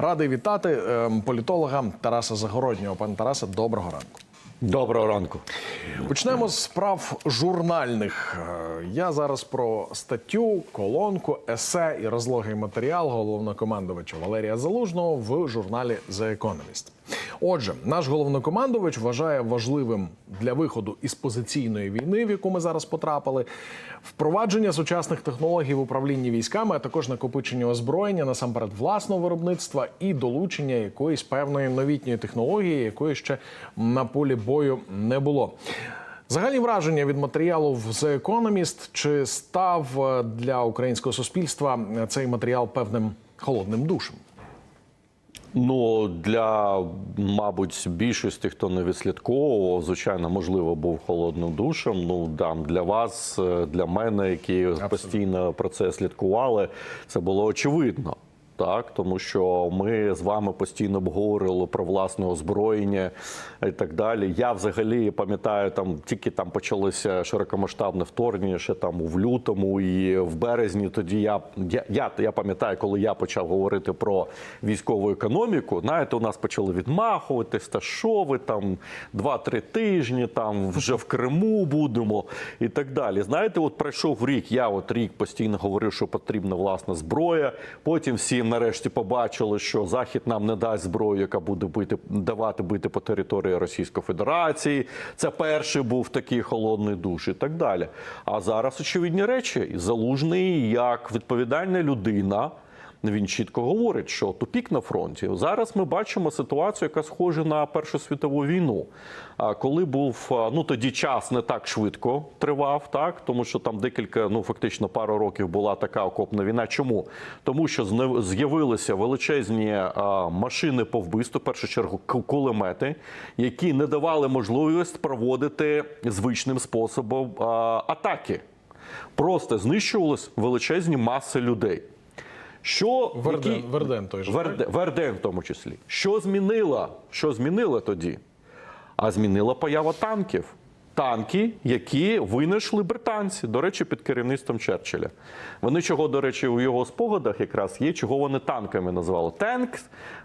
Радий вітати ем, політолога Тараса Загороднього. Пане Тарасе, доброго ранку. Доброго ранку. Почнемо з справ журнальних. Е, Я зараз про статтю, колонку, есе і розлогий матеріал головнокомандувача Валерія Залужного в журналі The Economist. Отже, наш головнокомандувач вважає важливим для виходу із позиційної війни, в яку ми зараз потрапили, впровадження сучасних технологій в управлінні військами, а також накопичення озброєння насамперед власного виробництва і долучення якоїсь певної новітньої технології, якої ще на полі бою не було. Загальні враження від матеріалу в The Economist, чи став е, для українського суспільства е, цей матеріал певним холодним душем? Ну для мабуть більшості, хто не відслідковував, звичайно, можливо, був холодним душем. Ну дам для вас, е, для мене, які постійно про це слідкували, це було очевидно. Так, тому що ми з вами постійно обговорювали про власне озброєння і так далі. Я взагалі пам'ятаю, там тільки там почалося широкомасштабне вторгнення, ще там в лютому і в березні. Тоді я я, я, я пам'ятаю, коли я почав говорити про військову економіку. Знаєте, у нас почали відмахуватись, та що ви там 2-3 тижні, там вже в Криму будемо і так далі. Знаєте, от пройшов рік. Я от рік постійно говорив, що потрібна власна зброя. Потім всі нарешті побачили, що Захід нам не дасть зброю, яка буде бити давати бити по території Російської Федерації. Це перший був такий холодний душ і так далі. А зараз очевидні речі. Залужний як відповідальна людина. Він чітко говорить, що тупік на фронті. Зараз ми бачимо ситуацію, яка схожа на Першу світову війну. А коли був ну тоді час не так швидко тривав, так тому що там декілька, ну фактично пару років була така окопна війна. Чому? Тому що з'явилися величезні машини по вбивству, в першу чергу ку- кулемети, які не давали можливість проводити звичним способом атаки. Просто знищувались величезні маси людей. Що Верден, які- Верден той же. Верден, Верден в тому числі. Що змінила, Що змінила тоді? А змінила поява танків. Танки, які винайшли британці, до речі, під керівництвом Черчилля. Вони чого, до речі, у його спогадах якраз є, чого вони танками назвали. Танк,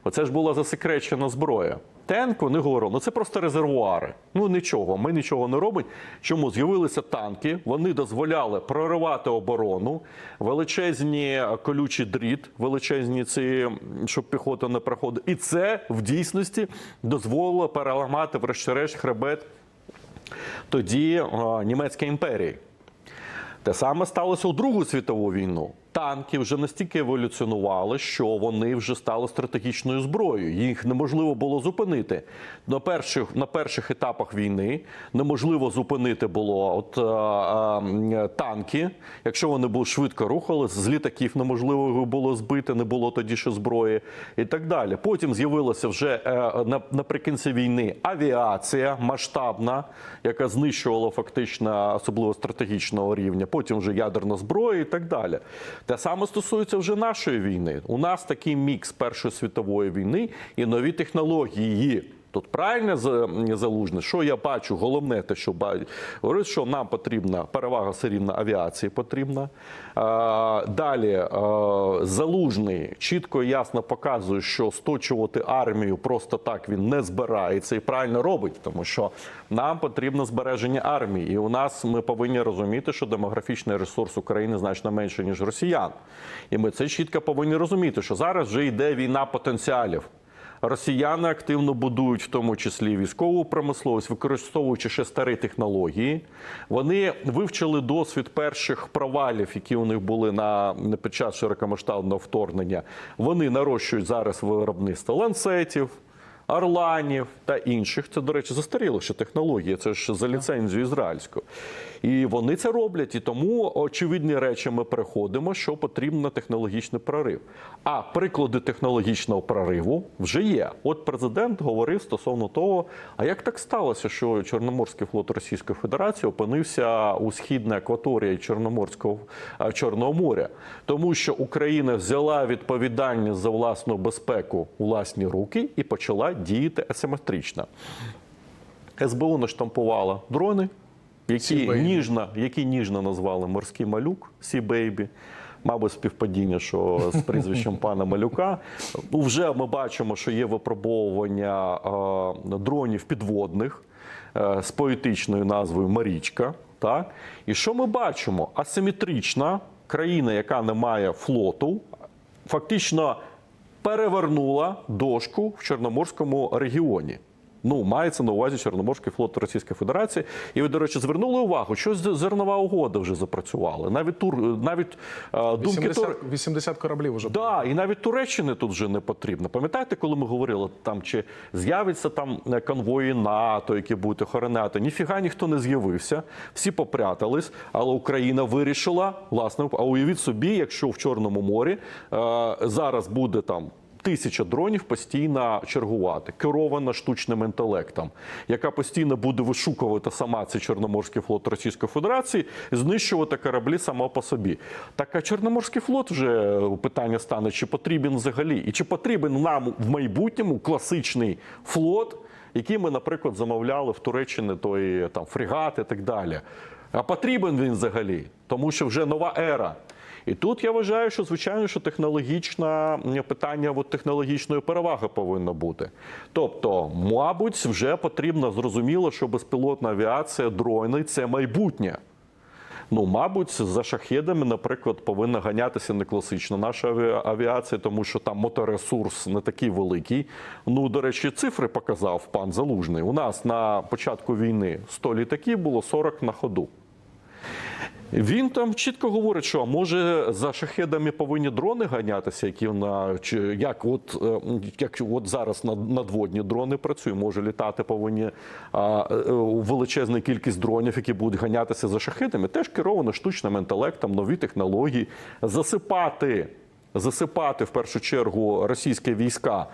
оце ж була засекречена зброя. Танк, вони говорили, ну це просто резервуари. Ну нічого, ми нічого не робимо. Чому з'явилися танки? Вони дозволяли проривати оборону, величезні колючі дріт, величезні ці, щоб піхота не проходила. І це в дійсності дозволило переламати врешті-решт хребет тоді а, Німецької імперії. Те саме сталося у Другу світову війну. Танки вже настільки еволюціонували, що вони вже стали стратегічною зброєю. Їх неможливо було зупинити. На перших, на перших етапах війни неможливо зупинити було от, а, а, танки. Якщо вони були швидко рухались, з літаків неможливо було збити, не було тоді ще зброї і так далі. Потім з'явилася вже е, на- наприкінці війни авіація масштабна, яка знищувала фактично особливо стратегічного рівня. Потім вже ядерна зброя і так далі. Те саме стосується вже нашої війни. У нас такий мікс Першої світової війни і нові технології. Тут правильно за- залужне, що я бачу, головне те, що бачу, говорить, що нам потрібна перевага все рівно авіації потрібна. Далі залужний чітко і ясно показує, що сточувати армію просто так він не збирається і правильно робить, тому що нам потрібно збереження армії. І у нас ми повинні розуміти, що демографічний ресурс України значно менше, ніж росіян. І ми це чітко повинні розуміти, що зараз вже йде війна потенціалів. Росіяни активно будують, в тому числі військову промисловість, використовуючи ще старі технології. Вони вивчили досвід перших провалів, які у них були на під час широкомасштабного вторгнення. Вони нарощують зараз виробництво ланцетів. Орланів та інших. Це, до речі, застаріло ще технологія, це ж за ліцензію ізраїльську. І вони це роблять. І тому очевидні речі ми переходимо, що потрібно технологічний прорив. А приклади технологічного прориву вже є. От президент говорив стосовно того, а як так сталося, що Чорноморський флот Російської Федерації опинився у східній акваторії Чорноморського Чорного моря, тому що Україна взяла відповідальність за власну безпеку у власні руки і почала діяти асиметрично. СБУ наштампувала дрони, які ніжно, які ніжно назвали морський малюк Сі Бейбі. Мабуть, співпадіння, що з прізвищем пана Малюка. Ну, вже ми бачимо, що є випробовування е, дронів підводних е, з поетичною назвою Марічка. Так? І що ми бачимо? Асиметрична країна, яка не має флоту, фактично перевернула дошку в Чорноморському регіоні. Ну, мається на увазі Чорноморський флот Російської Федерації. І ви, до речі, звернули увагу, що зернова угода вже запрацювала. Навіть тур, навіть е, думки 80, тур... 80 кораблів вже. Да, і навіть Туреччини тут вже не потрібно. Пам'ятаєте, коли ми говорили там, чи з'явиться там е, конвої НАТО, які будуть охороняти? Ніфіга ніхто не з'явився, всі попрятались, але Україна вирішила, власне, а уявіть собі, якщо в Чорному морі е, зараз буде там. Тисяча дронів постійно чергувати, керована штучним інтелектом, яка постійно буде вишукувати сама цей Чорноморський флот Російської Федерації, знищувати кораблі сама по собі. Так а Чорноморський флот вже питання стане, чи потрібен взагалі, і чи потрібен нам в майбутньому класичний флот, який ми, наприклад, замовляли в Туреччині, той там фрегат і так далі. А потрібен він взагалі, тому що вже нова ера. І тут я вважаю, що звичайно, що технологічна питання от, технологічної переваги повинно бути. Тобто, мабуть, вже потрібно зрозуміло, що безпілотна авіація, дрони це майбутнє. Ну, мабуть, за шахедами, наприклад, повинна ганятися не класична наша авіа- авіація, тому що там моторесурс не такий великий. Ну, до речі, цифри показав пан Залужний. У нас на початку війни 100 літаків було 40 на ходу. Він там чітко говорить, що може за шахедами повинні дрони ганятися, які на чи як от е, як от зараз над- надводні дрони працюють, може літати повинні е, величезна кількість дронів, які будуть ганятися за шахедами, теж керовано штучним інтелектом, нові технології, засипати, засипати в першу чергу російські війська.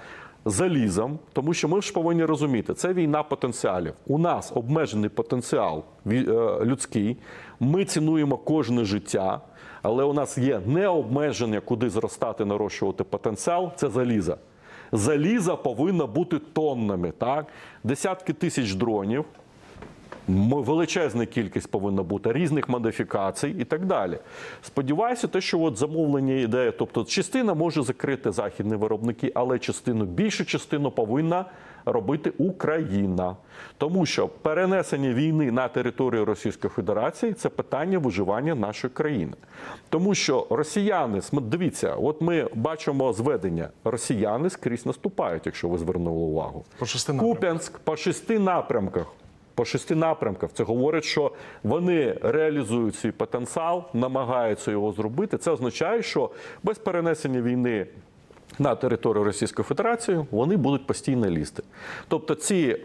Залізом, тому що ми ж повинні розуміти, це війна потенціалів. У нас обмежений потенціал е, людський. Ми цінуємо кожне життя, але у нас є необмеження, куди зростати, нарощувати потенціал. Це заліза. Заліза повинна бути тоннами. Так? Десятки тисяч дронів, величезна кількість повинна бути різних модифікацій і так далі. Сподіваюся, те, що от замовлення ідея, тобто частина може закрити західні виробники, але частину більшу частину повинна робити Україна, тому що перенесення війни на територію Російської Федерації це питання виживання нашої країни, тому що росіяни дивіться, от ми бачимо зведення: росіяни скрізь наступають, якщо ви звернули увагу. По шести напрямках. Куп'янськ по шести напрямках. По шести напрямках це говорить, що вони реалізують свій потенціал, намагаються його зробити. Це означає, що без перенесення війни на територію Російської Федерації вони будуть постійно лізти. Тобто ці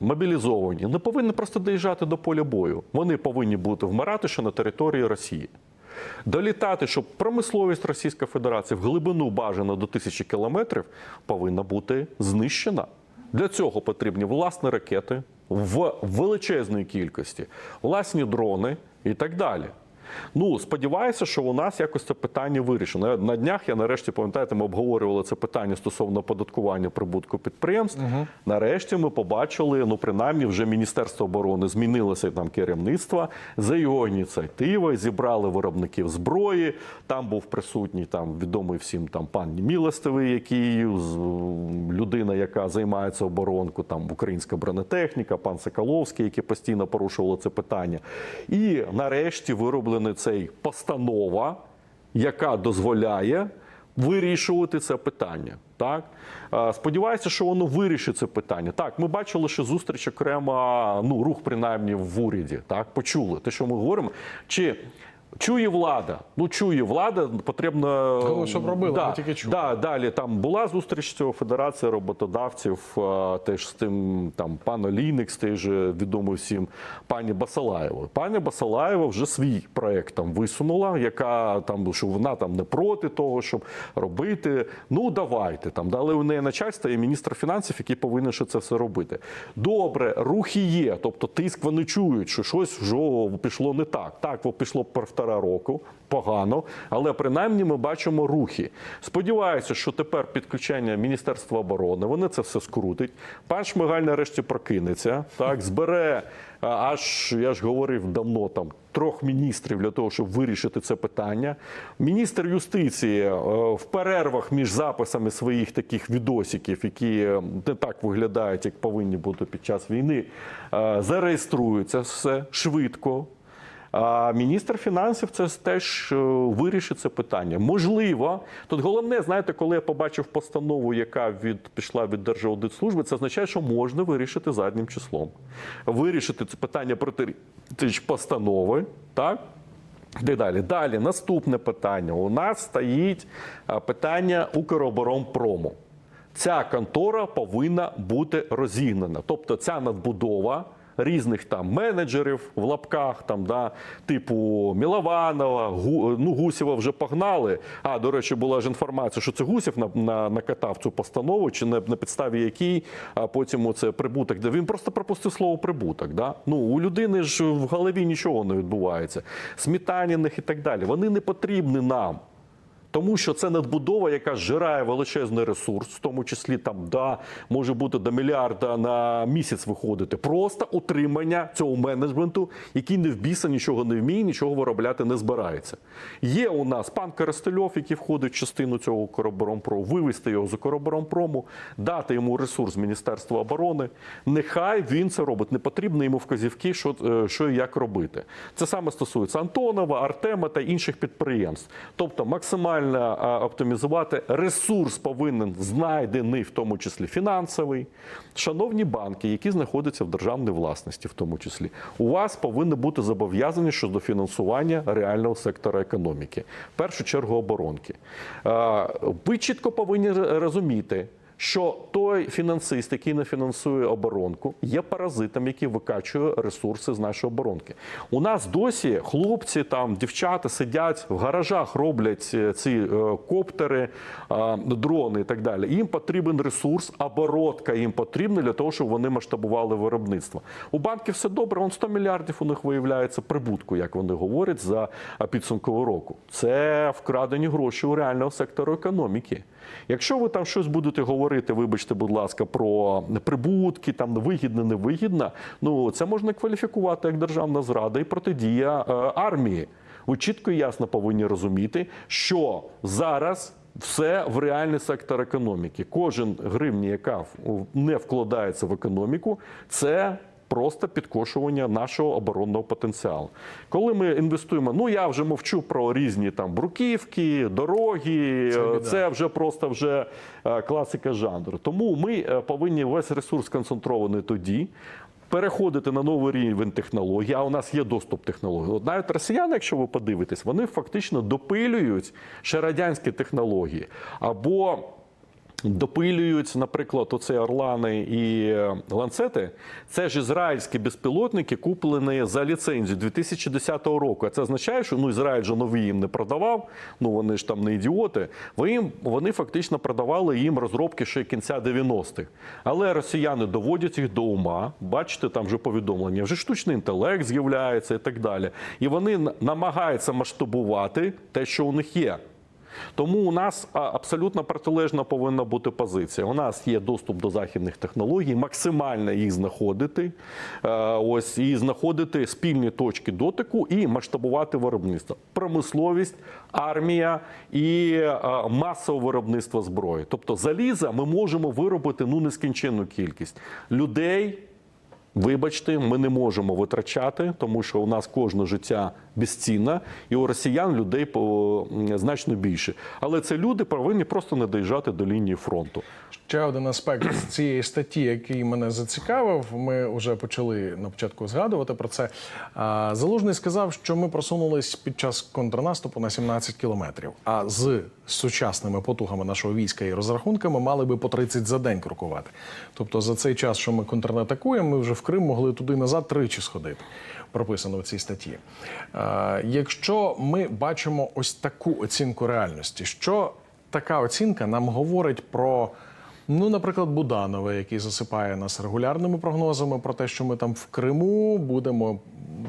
мобілізовані не повинні просто доїжджати до поля бою. Вони повинні бути вмирати ще на території Росії. Долітати, щоб промисловість Російської Федерації в глибину бажано до тисячі кілометрів повинна бути знищена. Для цього потрібні власні ракети в величезній кількості, власні дрони і так далі. Ну, сподіваюся, що у нас якось це питання вирішено. На днях я нарешті пам'ятаєте, ми обговорювали це питання стосовно оподаткування прибутку підприємств. Нарешті ми побачили, ну принаймні, вже Міністерство оборони змінилося там керівництво за його ініціативою, зібрали виробників зброї. Там був присутній там відомий всім там пан Мілостивий, який людина, яка займається оборонкою, там українська бронетехніка, пан Соколовський, які постійно порушували це питання. І нарешті вироблений цей постанова, яка дозволяє вирішувати це питання. Так сподіваюся, що воно вирішить це питання. Так, ми бачили, що зустріч окремо, ну рух принаймні в уряді. Так, почули те, що ми говоримо. Чи чує влада? Ну чує влада, потрібно Ну, щоб робила, ми тільки чули. Да, далі там була зустріч цього Федерації роботодавців, теж з тим там пан Олійник, теж відомий всім пані Басалаєва. Пані Басалаєва вже свій проект там висунула, яка там що вона там не проти того, щоб робити. Ну давайте там. Дали у неї начальство і міністр фінансів, який повинен ще це все робити. Добре, рухи є, тобто тиск вони чують, що щось вже пішло не так. Так, пішло повторення півтора року. Погано, але принаймні ми бачимо рухи. Сподіваюся, що тепер підключення Міністерства оборони вони це все скрутить. Пан Шмигаль нарешті прокинеться, так збере аж я ж говорив давно там трьох міністрів для того, щоб вирішити це питання. Міністр юстиції е, в перервах між записами своїх таких відосиків, які е, не так виглядають, як повинні бути під час війни, е, зареєструється все швидко. А міністр фінансів це теж е, вирішить це питання. Можливо, тут головне, знаєте, коли я побачив постанову, яка від пішла від Держаудитслужби, це означає, що можна вирішити заднім числом. Вирішити це питання проти постанови, так? І далі. Далі, наступне питання. У нас стоїть а, питання Укроборонпрому. Ця контора повинна бути розігнана. Тобто ця надбудова різних там менеджерів в лапках, там, да, типу Мілованова, Гу, ну, Гусєва вже погнали. А, до речі, була ж інформація, що це Гусєв на, на, накатав цю постанову, чи на, на підставі якій а потім це прибуток. Де він просто пропустив слово прибуток. Да? Ну, у людини ж в голові нічого не відбувається. Смітаніних і так далі. Вони не потрібні нам. Тому що це надбудова, яка зжирає величезний ресурс, в тому числі там да, може бути до мільярда на місяць виходити. Просто утримання цього менеджменту, який не в біса нічого не вміє, нічого виробляти не збирається. Є у нас пан Коростельов, який входить в частину цього Укроборонпрому, вивести його з Укроборонпрому, дати йому ресурс Міністерства оборони. Нехай він це робить. Не потрібно йому вказівки, що, е, що і як робити. Це саме стосується Антонова, Артема та інших підприємств. Тобто максимально а, оптимізувати ресурс повинен знайдений, в тому числі фінансовий. Шановні банки, які знаходяться в державній власності, в тому числі, у вас повинні бути зобов'язані щодо фінансування реального сектора економіки, в першу чергу оборонки. Ви чітко повинні розуміти. Що той фінансист, який не фінансує оборонку, є паразитом, який викачує ресурси з нашої оборонки. У нас досі хлопці, там дівчата сидять в гаражах, роблять е, ці е, коптери, е, дрони і так далі. Їм потрібен ресурс, оборотка їм потрібна для того, щоб вони масштабували виробництво. У банків все добре, вон 100 мільярдів у них виявляється прибутку, як вони говорять, за підсумкового року. Це вкрадені гроші у реального сектору економіки. Якщо ви там щось будете говорити, вибачте, будь ласка, про прибутки, там вигідне, невигідне, ну це можна кваліфікувати як державна зрада і протидія е, армії. Ви чітко і ясно повинні розуміти, що зараз все в реальний сектор економіки. Кожен гривні, яка не вкладається в економіку, це просто підкошування нашого оборонного потенціалу. Коли ми інвестуємо, ну я вже мовчу про різні там бруківки, дороги, Це е, це вже просто вже е, класика жанру. Тому ми е, повинні весь ресурс концентрований тоді. Переходити на новий рівень технологій, а у нас є доступ технологій. От навіть росіяни, якщо ви подивитесь, вони фактично допилюють ще радянські технології або допилюють, наприклад, оце Орлани і е, ланцети. Це ж ізраїльські безпілотники, куплені за ліцензію 2010 року. А це означає, що ну Ізраїль же нові їм не продавав. Ну вони ж там не ідіоти. Їм вони фактично продавали їм розробки ще кінця 90-х. Але росіяни доводять їх до ума. Бачите, там вже повідомлення, вже штучний інтелект з'являється і так далі. І вони намагаються масштабувати те, що у них є. Тому у нас абсолютно протилежна повинна бути позиція. У нас є доступ до західних технологій, максимально їх знаходити, е, ось і знаходити спільні точки дотику і масштабувати виробництво. Промисловість, армія і е, масове виробництво зброї. Тобто заліза ми можемо виробити ну нескінченну кількість людей. Вибачте, ми не можемо витрачати, тому що у нас кожне життя безцінне, і у росіян людей значно більше. Але це люди повинні просто не доїжджати до лінії фронту. Ще один аспект цієї статті, який мене зацікавив. Ми вже почали на початку згадувати про це. Залужний сказав, що ми просунулись під час контрнаступу на 17 кілометрів. А з сучасними потугами нашого війська і розрахунками мали би по 30 за день крокувати. Тобто за цей час, що ми контрнатакуємо, ми вже в Крим могли туди назад тричі сходити. Прописано в цій статті. Е, Якщо ми бачимо ось таку оцінку реальності, що така оцінка нам говорить про Ну, наприклад, Буданова, який засипає нас регулярними прогнозами про те, що ми там в Криму будемо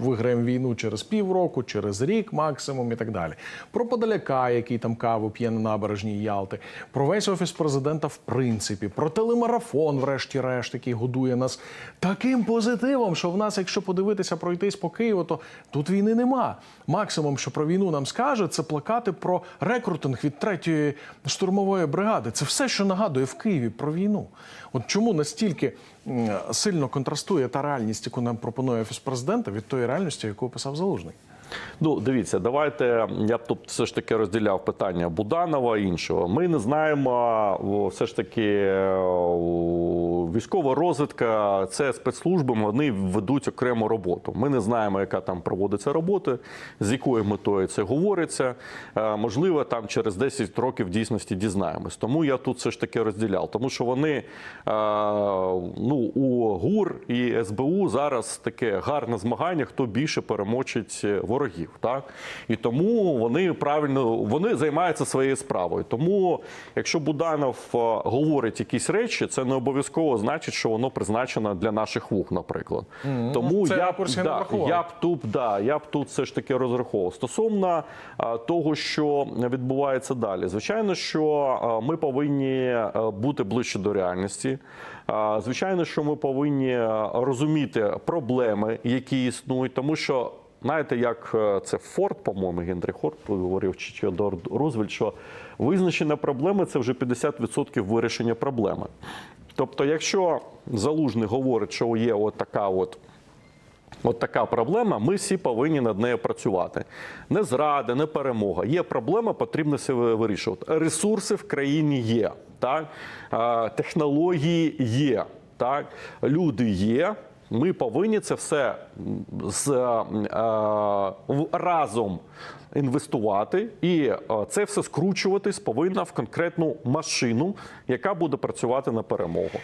виграємо війну через півроку, через рік максимум і так далі. Про Подоляка, який там каву п'є на набережній Ялти, про весь офіс президента, в принципі, про телемарафон, врешті-решт, який годує нас таким позитивом, що в нас, якщо подивитися пройтись по Києву, то тут війни нема. Максимум, що про війну нам скаже, це плакати про рекрутинг від третьої штурмової бригади. Це все, що нагадує в Києві про війну. От чому настільки сильно контрастує та реальність, яку нам пропонує офіс президента, від тої реальності, яку описав залужний. Ну, дивіться, давайте я б тут все ж таки розділяв питання Буданова і іншого. Ми не знаємо, все ж таки, військова розвідка, це спецслужби, вони ведуть окрему роботу. Ми не знаємо, яка там проводиться робота, з якою метою це говориться. Е, Можливо, там через 10 років в дійсності дізнаємось. Тому я тут все ж таки розділяв. Тому що вони е, ну, у ГУР і СБУ зараз таке гарне змагання, хто більше перемочить ворогів. Так? І тому вони правильно вони займаються своєю справою. Тому, якщо Буданов е, говорить якісь речі, це не обов'язково значить, що воно призначено для наших вух, наприклад. Тому Це я, б- да, я б тут, да, я б тут все ж таки розраховував. Стосовно а, того, що відбувається далі, звичайно, що а, ми повинні бути ближче до реальності. Звичайно, що ми повинні розуміти проблеми, які існують, тому що. Знаєте, як е, це Форд, по-моєму, Генрі Форд говорив, чи Теодор Рузвельт, що визначення проблеми це вже 50% вирішення проблеми. Тобто, якщо залужний говорить, що є от така от От така проблема, ми всі повинні над нею працювати. Не зрада, не перемога. Є проблема, потрібно це вирішувати. Ресурси в країні є, так? Технології є, так? люди є. Ми повинні це все з, е, разом інвестувати, і е, це все скручуватись повинна в конкретну машину, яка буде працювати на перемогу.